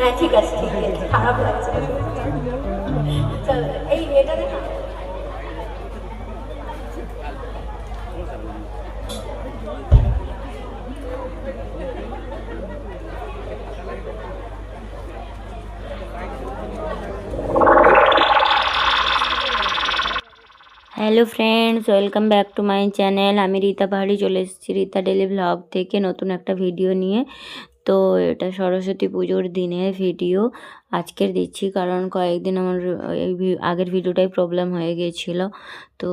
হ্যাঁ ঠিক আছে ঠিক আছে, খারাপ লাগছে। চল, এই এটা দেখা। Hello friends welcome back to my channel আমি রীতা পাহাড়ি চলে এসেছি রীতা ডেলি ব্লগ থেকে নতুন একটা ভিডিও নিয়ে। তো এটা সরস্বতী পুজোর দিনের ভিডিও। আজকের দিচ্ছি কারণ কয়েকদিন আমার আগের ভিডিওটাই প্রবলেম হয়ে গিয়েছিল। তো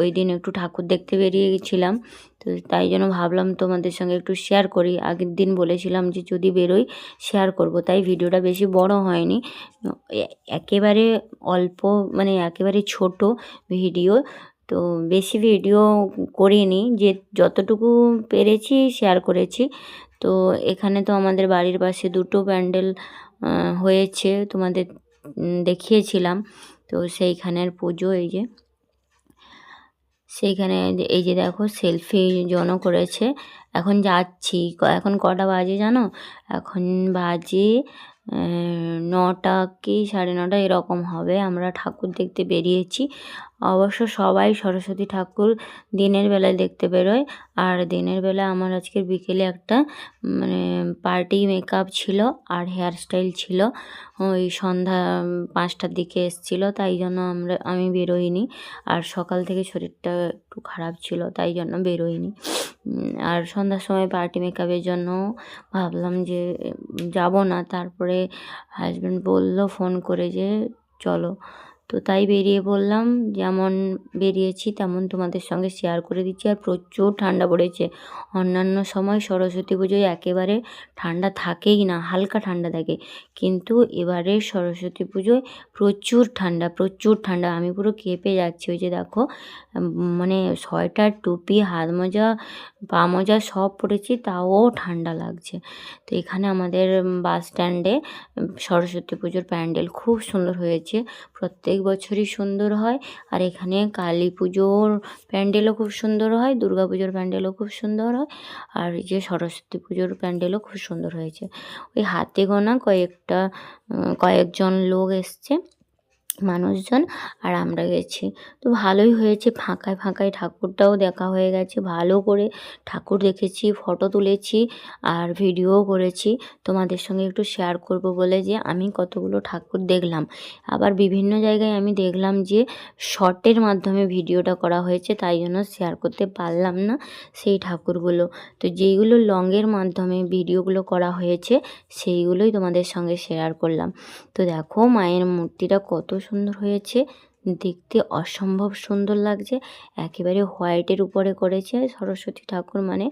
ওই দিন একটু ঠাকুর দেখতে বেরিয়ে গেছিলাম তো তাই জন্য ভাবলাম তোমাদের সঙ্গে একটু শেয়ার করি। আগের দিন বলেছিলাম যে যদি বেরোই শেয়ার করব, তাই ভিডিওটা বেশি বড় হয়নি। একেবারে অল্প মানে একেবারে ছোট ভিডিও। তো বেশি ভিডিও করিনি, যে যতটুকু পেরেছি শেয়ার করেছি। তো এখানে তো আমাদের বাড়ির পাশে দুটো প্যান্ডেল হয়েছে, তোমাদের দেখিয়েছিলাম। তো সেইখানের পুজো, এই যে। সেইখানে এই যে দেখো সেলফি জনও করেছে। এখন যাচ্ছি এখন কটা বাজে জানো? এখন বাজে নটা কি সাড়ে নটা এরকম হবে। আমরা ঠাকুর দেখতে বেরিয়েছি। অবশ্য সবাই সরস্বতী ঠাকুর দিনের বেলায় দেখতে বেরোয়। আর দিনের বেলা আমার আজকের বিকেলে একটা মানে পার্টি মেকআপ ছিল আর হেয়ার স্টাইল ছিল। ওই সন্ধ্যা পাঁচটার দিকে এসছিল, তাই জন্য আমরা, আমি বেরোইনি। আর সকাল থেকে শরীরটা একটু খারাপ ছিল, তাই জন্য বেরোইনি। আর সন্ধ্যার সময় পার্টি মেকআপের জন্য ভাবলাম যে যাব না। তারপরে হাজব্যান্ড বলল ফোন করে যে, চলো। তো তাই বেরিয়ে পড়লাম। যেমন বেরিয়েছি, তেমন তোমাদের সঙ্গে শেয়ার করে দিচ্ছি। আর প্রচুর ঠান্ডা পড়েছে। অন্যান্য সময় সরস্বতী পুজোয় একেবারে ঠান্ডা থাকেই না, হালকা ঠান্ডা থাকে। কিন্তু এবারে সরস্বতী পুজোয় প্রচুর ঠান্ডা প্রচুর ঠান্ডা। আমি পুরো কেঁপে যাচ্ছি। ওই যে দেখো মানে সোয়েটার, টুপি, হাত মোজা, পা মোজা সব পরেছি, তাও ঠান্ডা লাগছে। তো এখানে আমাদের বাস স্ট্যান্ডে সরস্বতী পুজোর প্যান্ডেল খুব সুন্দর হয়েছে। প্রত্যেক বছরই সুন্দর হয়। আর এখানে কালী পুজোর প্যান্ডেলও খুব সুন্দর হয়, দুর্গা পুজোর প্যান্ডেলও খুব সুন্দর হয়, আর যে সরস্বতী পুজোর প্যান্ডেলও খুব সুন্দর হয়েছে। ওই হাতে গোনা কয়েকটা কয়েকজন লোক এসছে। মানুষজন আর আমরা গেছি। তো ভালোই হয়েছে, ফাঁকায় ফাঁকায় ঠাকুরটাও দেখা হয়ে গেছে। ভালো করে ঠাকুর দেখেছি, ফটো তুলেছি আর ভিডিও করেছি। তোমাদের সঙ্গে একটু শেয়ার করব বলে যে আমি কতগুলো ঠাকুর দেখলাম। আবার বিভিন্ন জায়গায় আমি দেখলাম যে শর্টের মাধ্যমে ভিডিওটা করা হয়েছে, তাই জন্য শেয়ার করতে পারলাম না সেই ঠাকুরগুলো। তো যেইগুলো লংয়ের মাধ্যমে ভিডিওগুলো করা হয়েছে, সেইগুলোই তোমাদের সঙ্গে শেয়ার করলাম। তো দেখো মায়ের মূর্তিটা কত সুন্দর হয়েছে। দেখতে অসম্ভব সুন্দর লাগছে। একেবারে হোয়াইটের উপরে করেছে সরস্বতী ঠাকুর মানে।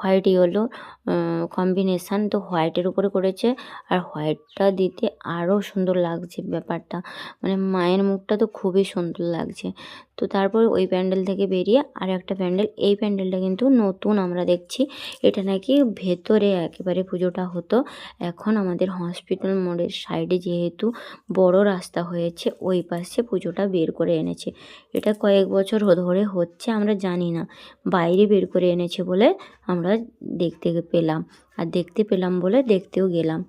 হোয়াইট ইয়েলো কম্বিনেশান তো হোয়াইটের উপরে করেছে। আর হোয়াইটটা দিতে আরও সুন্দর লাগছে ব্যাপারটা। মানে মায়ের মুখটা তো খুবই সুন্দর লাগছে। তো তারপর ওই প্যান্ডেল থেকে বেরিয়ে আর একটা প্যান্ডেল, এই প্যান্ডেলটা কিন্তু নতুন আমরা দেখছি। এটা নাকি ভেতরে একেবারে পুজোটা হতো। এখন আমাদের হসপিটাল মোড়ের সাইডে যেহেতু বড় রাস্তা হয়েছে, ওই পাশে পুজোটা বের করে এনেছে। এটা কয়েক বছর ধরে হচ্ছে, আমরা জানি না। বাইরে বের করে এনেছে বলে আমরা দেখতে পেলাম আর দেখতে পেলাম বলে দেখতেও গেলাম।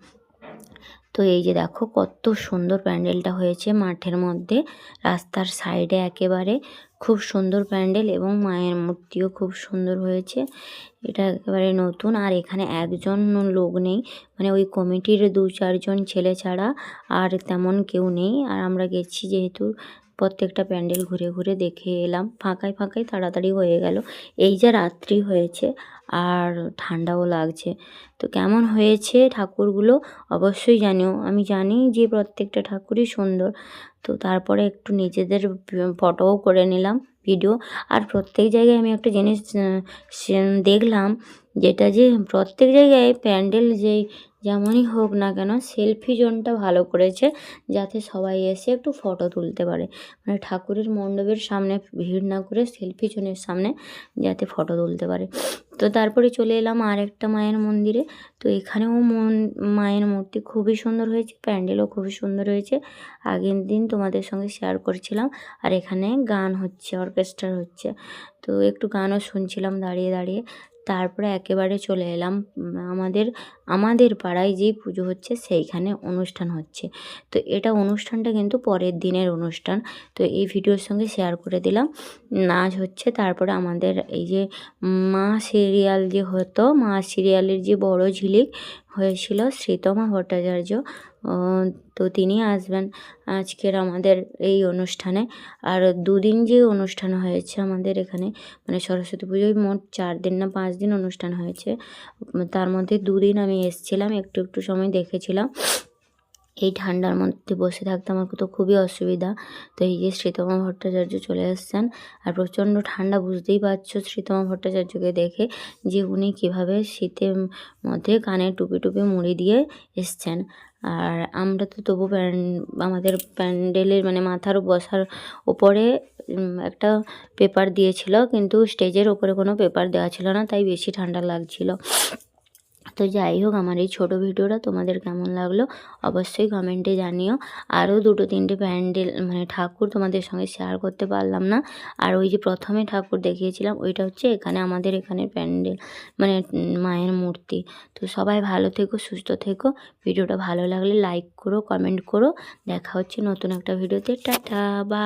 তো এই যে দেখো কত সুন্দর প্যান্ডেলটা হয়েছে মাঠের মধ্যে। রাস্তার সাইডে একেবারে খুব সুন্দর প্যান্ডেল এবং মায়ের মূর্তিও খুব সুন্দর হয়েছে। এটা একেবারে নতুন আর এখানে একজন লোক নেই মানে ওই কমিটির দু চারজন ছেলে ছাড়া আর তেমন কেউ নেই। আর আমরা গেছি যেহেতু প্রত্যেকটা প্যান্ডেল ঘুরে ঘুরে দেখে এলাম। ফাঁকায় ফাঁকায় তাড়াতাড়ি হয়ে গেল। এই যে রাত্রি হয়েছে আর ঠান্ডাও লাগছে। তো কেমন হয়েছে ঠাকুরগুলো অবশ্যই জানিও। আমি জানি যে প্রত্যেকটা ঠাকুরই সুন্দর। তো তারপরে একটু নিজেদের ফটোও করে নিলাম ভিডিও। আর প্রত্যেক জায়গায় আমি একটা জিনিস দেখলাম যেটা যে প্রত্যেক জায়গায় প্যান্ডেল যেই যেমনই হোক না কেন সেলফি জোনটা ভালো করেছে যাতে সবাই এসে একটু ফটো তুলতে পারে। মানে ঠাকুরের মণ্ডপের সামনে ভিড় না করে সেলফি জোনের সামনে যাতে ফটো তুলতে পারে। তো তারপরে চলে এলাম আর একটা মায়ের মন্দিরে। তো এখানেও মন, মায়ের মূর্তি খুবই সুন্দর হয়েছে, প্যান্ডেলও খুবই সুন্দর হয়েছে। আগের দিন তোমাদের সঙ্গে শেয়ার করছিলাম আর এখানে গান হচ্ছে অর্কেস্ট্রা হচ্ছে। তো একটু গানও শুনছিলাম দাঁড়িয়ে দাঁড়িয়ে। তারপরে একেবারে চলে এলাম আমাদের আমাদের পাড়ায় যেই পুজো হচ্ছে সেইখানে অনুষ্ঠান হচ্ছে। তো এটা অনুষ্ঠানটা কিন্তু পরের দিনের অনুষ্ঠান। তো এই ভিডিওর সঙ্গে শেয়ার করে দিলাম। নাচ হচ্ছে, তারপরে আমাদের এই যে মা সিরিয়াল যে হতো, মা সিরিয়ালের যে বড় ঝিলিক হয়েছিল, শ্রীতমা ভট্টাচার্য তো তিনি আসবেন আজকের আমাদের এই অনুষ্ঠানে। আর দুদিন যে অনুষ্ঠান হয়েছে আমাদের এখানে মানে সরস্বতী পুজোয় মোট চার দিন না পাঁচ দিন অনুষ্ঠান হয়েছে। তার মধ্যে দুদিন আমি এসছিলাম, একটু একটু সময় দেখেছিলাম। এই ঠান্ডার মধ্যে বসে থাকতে আমার তো খুবই অসুবিধা। তো এই যে শ্রীতমা ভট্টাচার্য চলে এসছেন আর প্রচণ্ড ঠান্ডা, বুঝতেই পারছ শ্রীতমা ভট্টাচার্যকে দেখে যে উনি কীভাবে শীতের মধ্যে কানে টুপি টুপি মুড়ি দিয়ে এসছেন। আর আমরা তো তবু আমাদের প্যান্ডেলের মানে মাথার বসার ওপরে একটা পেপার দিয়েছিল কিন্তু স্টেজের ওপরে কোনো পেপার দেওয়া ছিল না, তাই বেশি ঠান্ডা লাগছিল। তো যাই হোক, আমার এই ছোটো ভিডিওটা তোমাদের কেমন লাগল অবশ্যই কমেন্টে জানিও। আরও দুটো তিনটে প্যান্ডেল মানে ঠাকুর তোমাদের সঙ্গে শেয়ার করতে পারলাম না। আর ওই যে প্রথমে ঠাকুর দেখিয়েছিলাম, ওইটা হচ্ছে এখানে আমাদের এখানে প্যান্ডেল মানে মায়ের মূর্তি। তো সবাই ভালো থেকো, সুস্থ থেকো। ভিডিওটা ভালো লাগলে লাইক করো কমেন্ট করো। দেখা হচ্ছে নতুন একটা ভিডিওতে। টাটা বা